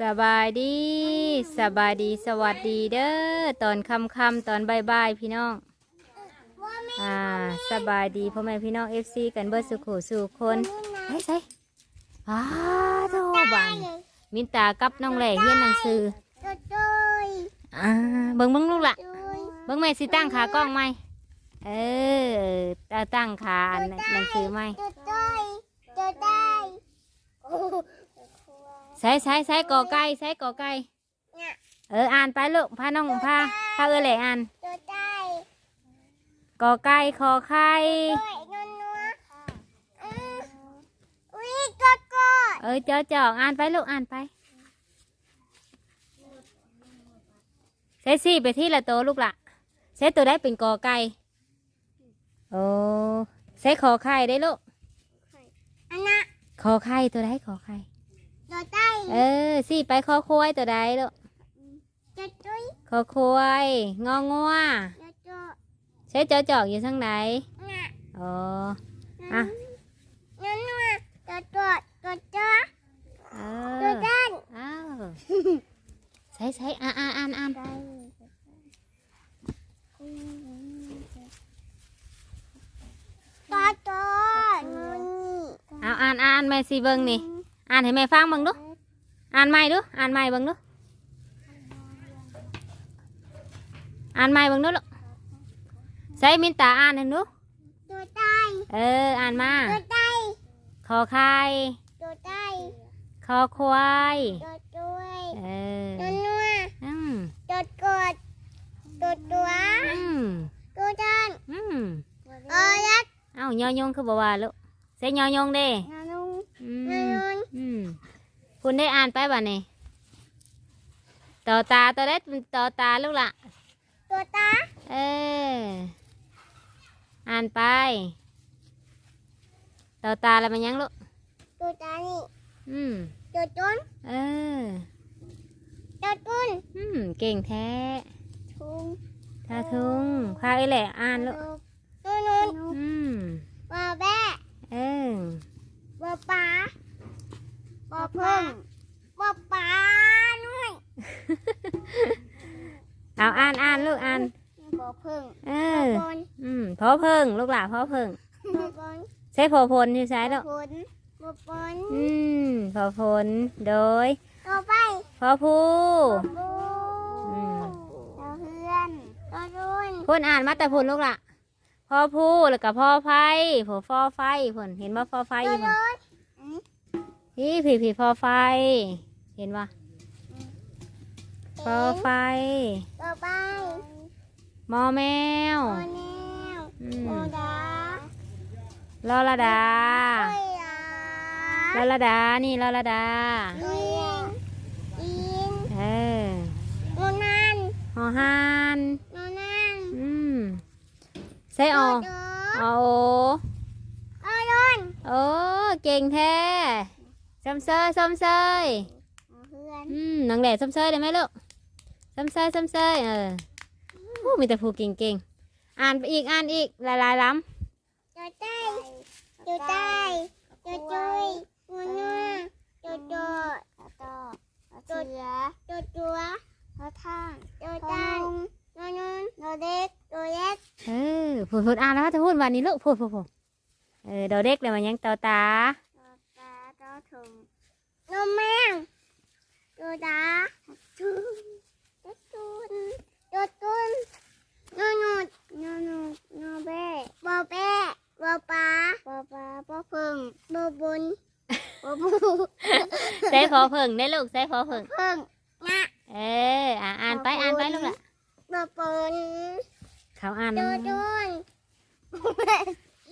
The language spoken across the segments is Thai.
สบายดีสบายดีสวัสดีเด้อตอนคำคำตอนบายบายพี่น้องอ่าสบายดีพ่อแม่พี่น้องเอฟซีกันเบิดสุขสู่คนใช่ใช่อ้าโธ่บานมินตากับน้องแหล่เฮียนหนังสืออ่าเบิ่งเบิ่งลูกละเบิ่งแม่สิตั้งขากล้องไหมเออตาตั้งขาหนังสือไหม ใช้ใช้ใช้กอไก่ใช้กอไก่เนี่ยเอออ่านไปลูกพาน้องพาพาเออแหล่อ่านตัวได้กอไก่คอไข่ด้วยนัวนัวอืมอุ้ยกอดกอดเออเจ้าจอกอ่านไปลูกอ่านไปใช้สี่ไปที่ละโตวลูกละใช้ตัวได้เป็นกอไก่โอ้ใช้ขอไข่ได้ลูกอันน่ะขอไข่ตัวได้ขอไข่ตัวได้ เออสี่ไปคอควายตัวใดลูกตัวตุ้ยคอควายงองัวตัวตัวใช้เจ้าจอกอยู่ทางไหนน่ะอ๋ออะนัวนัวตัวตัวตัวตัวเอตัวอด้านอ้าวใช้ใช้อ่านอ่านอ่านอ่านได้ตัวตัวนู่นนี่เอาอ่านอ่านแม่สีเบิงนี่อ่านให้แม่ฟังเบิงดู อ่านใหม่ดูอ่านใหม่เบิงดูอ่านใหม่เบิงดูลูกใช้มินตาอ่านให้ดูตัวได้เอออ่านมาตัวได้ขอไข่ตัวได้คอควายตัวด้วยเออนัวนัวอืมตัวกดตัวตัวอืมตัวด้านอืมเอ้ยัดเอ้ายอยงคือบอกว่าลูกใช้ยอยงเด้นานุงอืนามนุงอืม คุณได้อ่านไปบ่านี่ต่อตาตัวได้ต่อตาลูกละตัวตาเออ อ่านไป ต่อตาแล้วมันยังลูก ตัวตานี่อืม ตัวต้นเออ ตัวต้นอืม เก่งแท้ทุงทาทุงพาไอ้แหละอ่านลูก ตัวนู้นอืมบอแบะเออบอปลา บอพึ่งบอปลาหน่อยเอาอ่านอ่านลูกอ่านบอพึ่งเอบออปนอืมพอเพิ่งลูกหล่ะพอเพิ่งบอปนใช้พอพลอยู่ใช้ลูกผลบอปนอืมพอพลโดยตัวไปพอผู้บูอืมตัวเพื่อนตัวรุ่นพุ่นอ่านมาแต่พุ่นลูกละพ่อผู้แล้วก็พ่อไฟผัวฟอไฟพุ่นเห็นว่าฟอไฟอตัวยู่พุ่ นรุ่นพี่ผีผีฟอไฟ เห็นว่าฟอไฟตัวไปมอแมวโอแนวอืโอมดาลอระดาโอยาลอระดา นี่ลอระดา อินอินเออโนนันหอหานโนนันอืมใส่ออโดออโอโอรุนโอ้เก่งแท้ ซ้ำเซยซ้ำเซยเพื่อนอืมน้องแหล่ซ้ำเซยได้ไหมลูกซ้ำเซยซ้ำเซยเออผู้มีแต่ผู้เก่งๆ อ่านไปอีกอ่านอีกหลายๆล้ตัวใต้ตัวใต้ตัวจุยงัวงัวตัวโดตัวเสือตัวตัวตัวท่างตัวตั้งตัวนุ่นตัวเด็กตัวเล็กำเออพูดพูดอ่านแล้วจะพูดวันนี้ลูกพูดพูดพูดเออเดาเด็กเลยมันยังเตาตาตัวตา ตัวถุงนมแมงตัวตาตัวตัวตุนตัวตุนนอนูนอนูนอเบ้บอเบ้บอปลาบอปลาบอพึ่งบอบุญบอบูใส่พอเพิ่งได้ลูกใส่พอเพิ่งพึ่งนะเอออะอ่านไปอ่านไปลูกละบอปุนเขาอ่านตัวดุน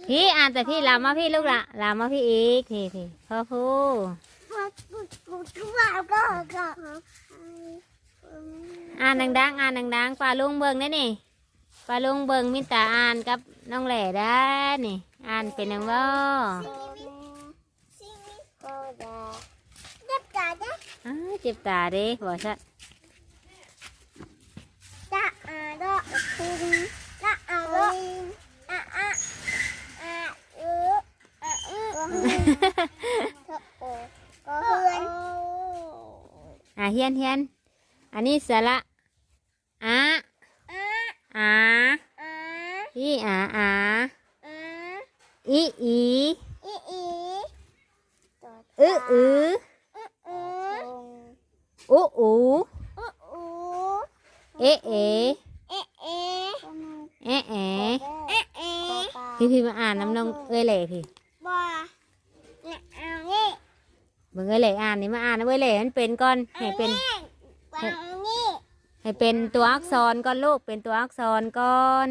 พี่อ่านแต่พี่ลามาพี่ลูกละลามาพี่อีกพี่พี่พ่อผู้อ่านดังๆอ่านดังๆปลาลุงเบิงได้นี่ปลาลุงเบิงมิตาอ่านกับน้องแหล่ได้นี่อ่านเป็นยังบ่าเด็บตาเด็บอ้าวเจ็บตาเด้บอกซะตาอาดอคุงตาอาดออาอาอาเอออาอือก็ เฮือนก็เฮือนอะเฮียนเฮียนอันนี้สระอาอะอาอะอีอาอาอะอีอีอีอีอืออืออืออูอูอูอูเอเอเอะเอะแอะแอะเอะเอะพี่พี่มาอ่านน้ำนองเอ้ยเหล่พี่ บ่เนี่ยเอานี่ มึงเอ้ยเหล่อ่านนี่มาอ่านนะเอ้ยเหล่มันเป็นก่อนให้เป็นวางนี่ให้เป็นตัวอักษรก่อนลูกเป็นตัวอักษรก่อน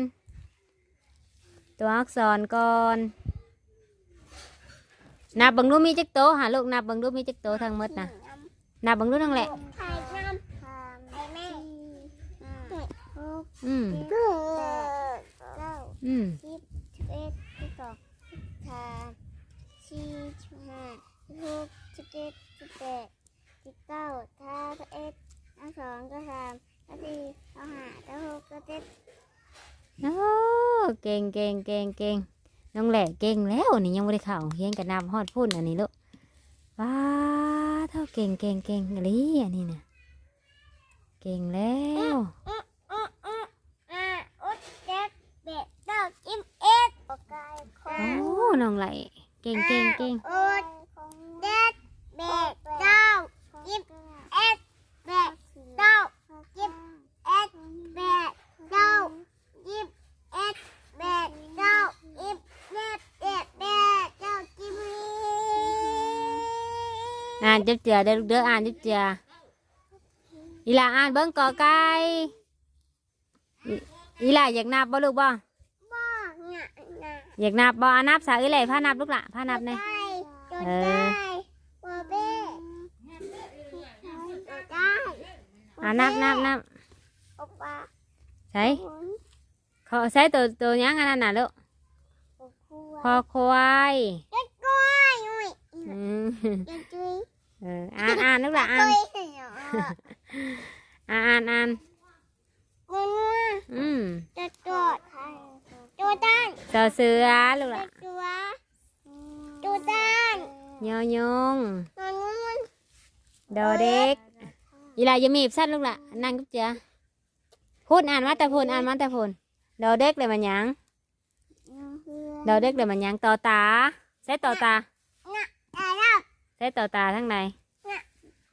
ตัวอักษรก่อนนับเบังดูมีจักโตหาลูกนับเบังดูมีจักโตทั้งหมดนะนับเบังดูทั้งแหละ ไข่น้ำไข่แม่หกอืมเจ็ดเก้าอืมสิบสิบเอ็ดสิบสองสิบสามสี่สิบห้าสิบหก สิบเจ็ดสิบแปดสิบเก้าถ้าเอ็ดถ้าสองก็สามถ้าสี่ถ้าห้าถ้าหกถ้าเจ็ดโอ้เก่งเก่งเก่งเก่งน้องแหละเก่งแล้วนี่ยังไม่ได้เข่าวเฮียนกับนับฮอดพุ่นอันนี้ลูกว้าเท่าเก่งเก่งเก่งอะไรอันนี้เนะเก่งแล้วอื้ออื้ออื้ออ่าอุดเจ็ดแปดเก้าสิบเอ็ดโอกายคโอ้น้องไหลเก่งเก่งเก่ง อุดเจ็ดแปดเก้าสิบเอ็ดแปดเก้าสิบเอ็ดแปดเก้าสิบเอ็ดแปดเก้าสิบเอ็ดแปดแปดเก้าสิบ อ่านจับเจือเด้อลูกเด้ออ่านจับเจืออีหล่าอ่านเบิ้งกอไก่อีอีหล่าอยากนับบ่ลูก บ่บ้าเนี่ยนะอยากนับบ่อ่านับสาอีหล่พานับลูกละพานับหน่อยได้จดเอได้อบอเใช้ต่อตาทั้งใน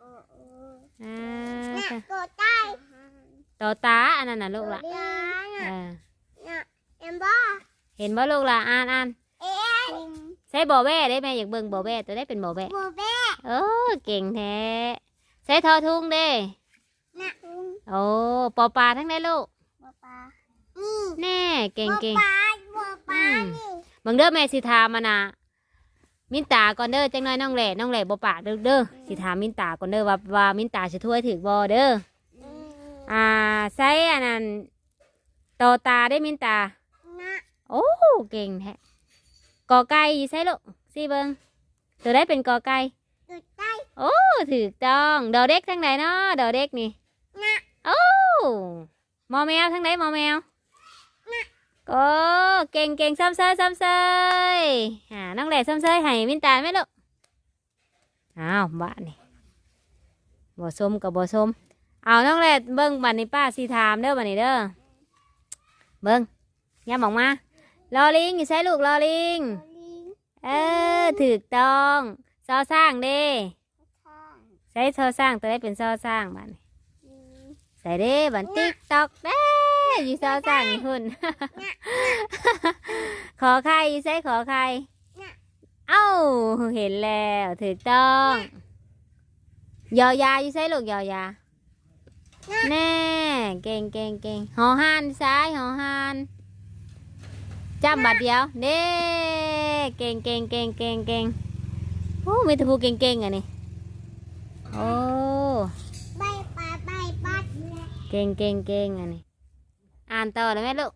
โอ้โหอ่าเนี่ยจดได้ต่อตาอันนั้นน่ะลูกละยาเอน่ะอน่ะเอ็มบ้าเห็นบ่ลูกละอ่านอ่านเอ๊ะใช้บ่อแว่ได้ไหมอยากเบิ่งบ่อแว่ตัวได้เป็นบ่อแว่บัวเบ้โอ้เก่งแท้ใช้ทอทุ่งเด้น่ะโอ้ปอปลาทั้งได้ลูกบัวปลานี่แน่เก่งบัวเก่ง ปลาบัวปลาอืม นี่ เบิ่งเด้อแม่สิถามมานะ มินตาก่อนเด้อจังน้อยน้องแหล่น้องแหล่บ่ปากเด้อเด้อสิถามมินตาก่อนเด้อว่าว่ามินตาสิถ้วยถึกบ่เด้ออืมอ่าใช้อันนั้นต่อตาได้มินตาน่ะโอ้เก่งแท้กอไก่ใช่ลูกสิเบิงตัวได้เป็นกอไก่จุดได้โอ้ถูกต้องดอเด็กทั้งไหนเนาะดอเด็กนี่น่ะโอ้มอแมวทั้งไหนมอแมว โอ้เก่งเก่งซ้ำเซยซ้ำเซยหาน้องแหล่ซ้ำเซยให้มินตาไหมลูกอ้าวบ้านนี่บ่สมกับบ่สมเอาน้องแหล่เบิ้งบันนี้ป้าสีถามเด้อบันนี้เด้อเบิ้งย้ำออกมาลอลิงอยู่ใช่ลูกลอลิงลิงเออถูกต้องซอสร้างเด้ข้างใช้ซอสร้างตัวได้เป็นซอสร้างบัดนลิงใส่เด้บันติ๊กตอกเด้ อยู่ซอสร้างนี่หุ่น ขอใครใช้ขอใคร เอ้า เห็นแล้วถูกต้อง ยอยาอยู่ใช้ลูกยอยา แน่ เก่งเก่งเก่งหอหานซ้ายหอหานจำบัดเดียว เด้เก่งเก่งเก่งเก่งเก่งโอ้มีแต่ผู้เก่งเก่งๆอะนี่ โอ้ใบปลาใบปัดเก่งเก่งเก่งอันนี้ อ่านต่อเลยไหมลูก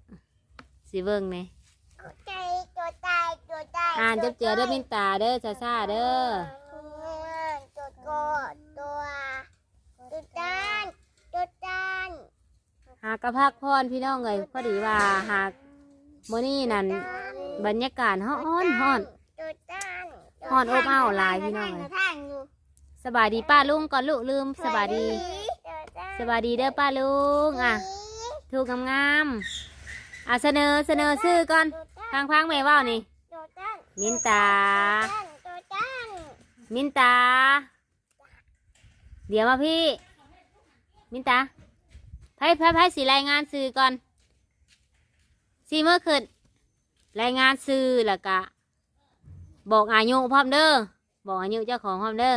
สิเบิ่งเนี่ยจุดใจจุดใจจุดใจอ่านจับเจือเด้อมินตาเด้อซาซาเด้อจุดกดตัวจุดจานจุดจานหากระพักพรพี่น้องเลยพอดีว่าหากมื้อนี้นั่นบรรยากาศฮ้อนฮ้อนจุดจานฮ้อนอบอ้าวหลายพี่น้องเอ้ยทางอยู่สสบายดีป้าลุงก่อนลูกลืมสบายดี สบายดีเด้อป้าลุงอะ ถูกงามๆอะเสนอเสนอชื่อก่อนพังพังๆแม่ว่าวนี่โดจันมินตาโดจันมินตา เดี๋ยวมาพี่ มินตาไพ่ไพ่ไพ่สีรายงานสื่อก่อนสีเมื่อคืนรายงานสื่อแล้วก็บอกอายุพร้อมเด้อบอกอายุเจ้าของพร้อมเด้อ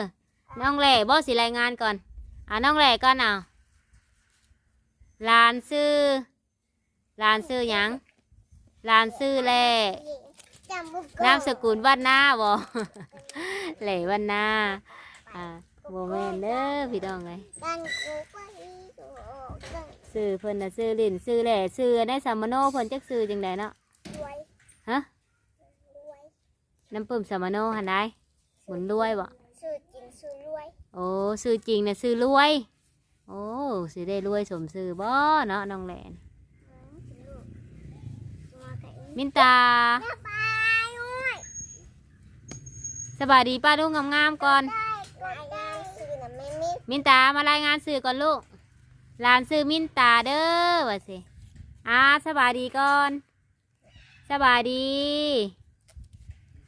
น้องแหล่บอกสีรายงานก่อนอ่าน้องแหล่ก่อนเอา ลานซื้อลานซื้อหยังลานซื้อแหล่จำบุกนามสกุลวันหน้าบ่แหล่วันหน้าอ่าโบแมนเด้อพี่น้องไงกันกูไปดูกันซื้อเพิ่นน่ะซื้อลิ้นซื้อแหล่ซื้อในสัมมโนเพิ่นจักซื้อจังไดเนาะรวยฮะรวยน้ำปึ้มสัมมโนหันได้บุญรวยบ่ซื้อจริงซื้อรวยโอ้ซื้อจริงน่ะซื้อรวย โอ้สิได้รวยสมซื้อบ่เนาะน้องแหลนลูกมาไก่มินตาแม่ปลาด้วยสบายดีป้าลุงงามๆก่อนได้รายงานซื้อน่ะไม่มีมินตามารายงานสื่อก่อนลูกหลานซื้อมินตาเด้อว่าสิอ่าสบายดีก่อนสบายดี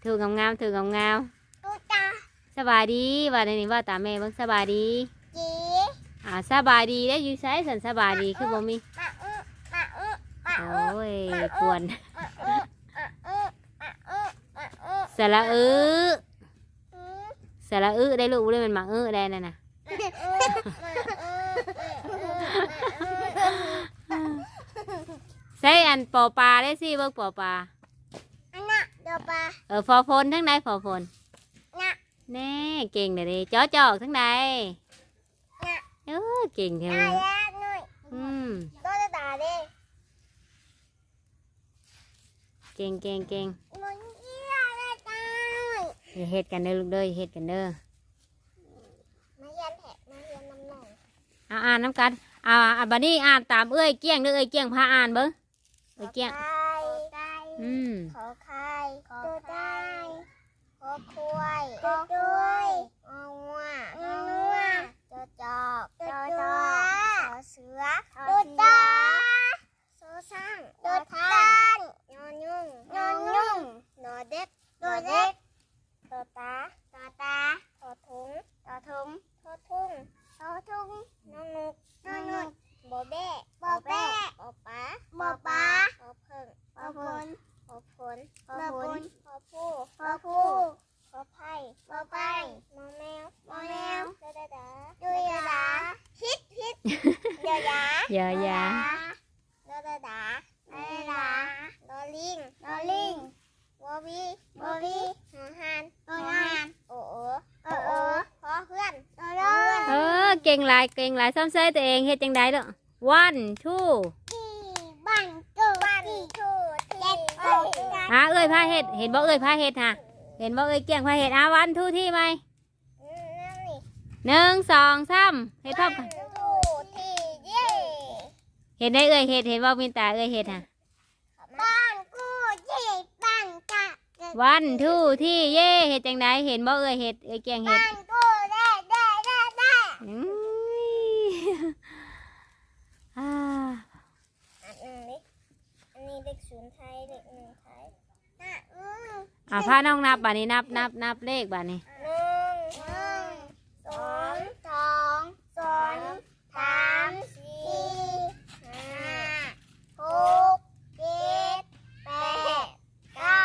ถูกงามๆถูกงามกูตาๆสบายดีว่าในนี้ว่าตามแม่เบิ่งสบายดีจี อ่าสบายดีได้ออยู่ใช้สันสบายดีคือบ่มีมาอื้อมาอื้อมาโออื้อ้ยกวนมาอื้อมาอื้อมาอื้อมาอื้อสระอืออืมสระอือได้ลูกเลยมันมักอือได้นั่นน่ะมาอื้อมาอื้อมาอื้อมาอื้อใช้อันปอปลาได้สิเบิ่งปอปลาอันน่ะเดี๋ยวปลาเออฟอฝนทั้งใดฟอฝนน่ะแน่เก่งเด้อเด้จ้อจอกทั้งใดน่ะ เออเก่งแท้ได้เว้ยแล้วหน่อยอืมตัวจะตาดิเก่งเก่งเก่งมันเยี่ยเลยจ้าอย่าเฮ็ดกันเด้อลูกเด้ออย่าเฮ็ดกันเด้อมาเยี่ยนแหกมาเยี่ยนน้ำหน่อยอ่าอ่านน้ำกันอ่าอ่าบัดนี้อ่านตามเอ้ยเกี้ยงเด้อเอ้ยเกี้ยงพาอ่านเบิ่งเอ้ยเกี้ยง ไก่ไก่อืม ขอไข่ขอไก่ขอควายขอด้วยงองัวงองัว จอจอกจอจอเสือขอเสือโซซังโดดทานนอนยุ่งนอนยุ่งโดดเด็กโดดเด็กโดดตาโดดตาโดดถุงโดดถุงโดดทุ่งโดดทุ่งนอนุกนอนุกบอเบ้บอเบ้บอป้าบอป้าบอเพิ่งบอพล ขอผลขอผลขอผู้ขอผู้ขอไผ่ขอไผ่มอแมวมอแมวดาดาดาดูยาดาฮิตฮิตยา ยาอย่าอย่าดาดาดาดาดาดอลิงดอลิงวอวีวอวีหอหันหอหันโอโอโอโอพอเพื่อนโอเพื่อนเออเก่งหลายเก่งหลายซ้ำเซยตัวเองเฮ็ดจังไดลูก one two ที่บ้านกูบ้านทูเจ็ดโอ้ยหาเอ้ยพาเฮ็ดเห็นบ่เอ้ยพาเฮ็ดฮะเห็นบ่เอ้ยเกี้ยงพาเฮ็ดอะ one two ที่ไหมนั่นนี่หนึ่งสองสามเฮ็ดพร้อมกันทูที่เย่ เห็นได้เอ้ยเฮ็ดเห็นบ่มินตาเอ้ยเฮ็ดฮะบ้านกูเย่บ้านกะ one two ที่เย่เฮ็ดจังไดเห็นบ่เอ้ยเฮ็ดเอ้ยเกี้ยงเฮ็บ้าดนกูได้ได้ได้ได้อืมอ่าอันนี้อันนี้เด็กศูนย์ไทยเด็กหนึ่งไทยน่ะอืมอ่าพาน้องนับบัดนี้นับนับนับเลขบัดนี้หนึ่งหนึ่งสองสองสองสามสี่ห้าหกเจ็ดแปดเก้า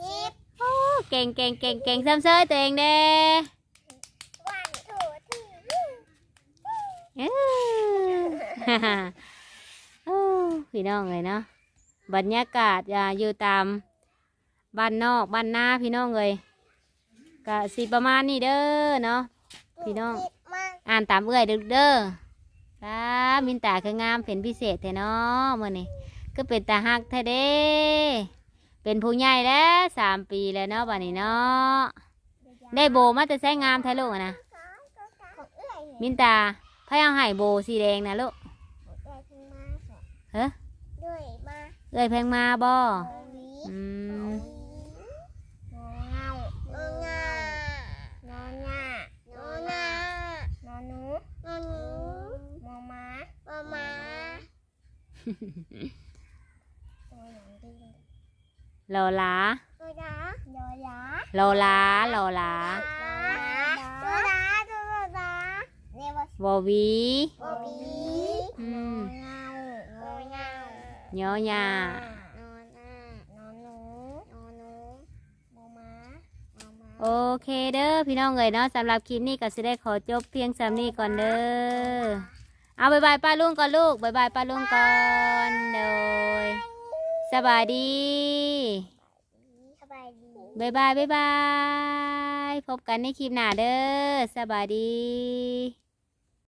สิบ โอ้เก่ งเก่งเก่งเก่งซ้ำเซยตัวเองเด้วันทูที่เอ้อโอ้พี่น้องเลยเนาะบรรยากาศอ่าอยู่ตามบ้านนอกบ้านนาพี่น้องเลยก็สิประมาณนี้เด้อเนาะพี่น้อง อ่านตามเอื้อยเด้อเด้อตามินตาคืองามเป็นพิเศษแท้เนาะมื่อนี้ก็เป็นตาฮักแท้เด้ เป็นผู้ใหญ่แล้วสามปีแล้วเนาะบัานนี้เนาะได้โบมาแต่ใช้งามแท้ลูกอะนะมินตาพยายามให้โบสีแดงนะลูกเอื้ยเอฮ้วยเอ้ยแพงมาบ่อืมอ ลอลาตัวดาโยยาลอลาลอลาตัวดาตัวดาเรียกว่าวอวีโอบีอืมเงาโงเงายอยานอนหน้านอนหนูนอนหนูโมม้าโมม้าโอเคเด้อพี่น้องเอ๋ยเนาะสำหรับคลิปนี้ก็สิได้ขอจบเพียงสำนี้ก่อนเด้อเอาบายบายป้าลุงก่อนลูกบายบายป้าลุงก่อนโดย สบายดีสบายดีบายบายบายบายพบกันในคลิปหน้าเด้อสบายดี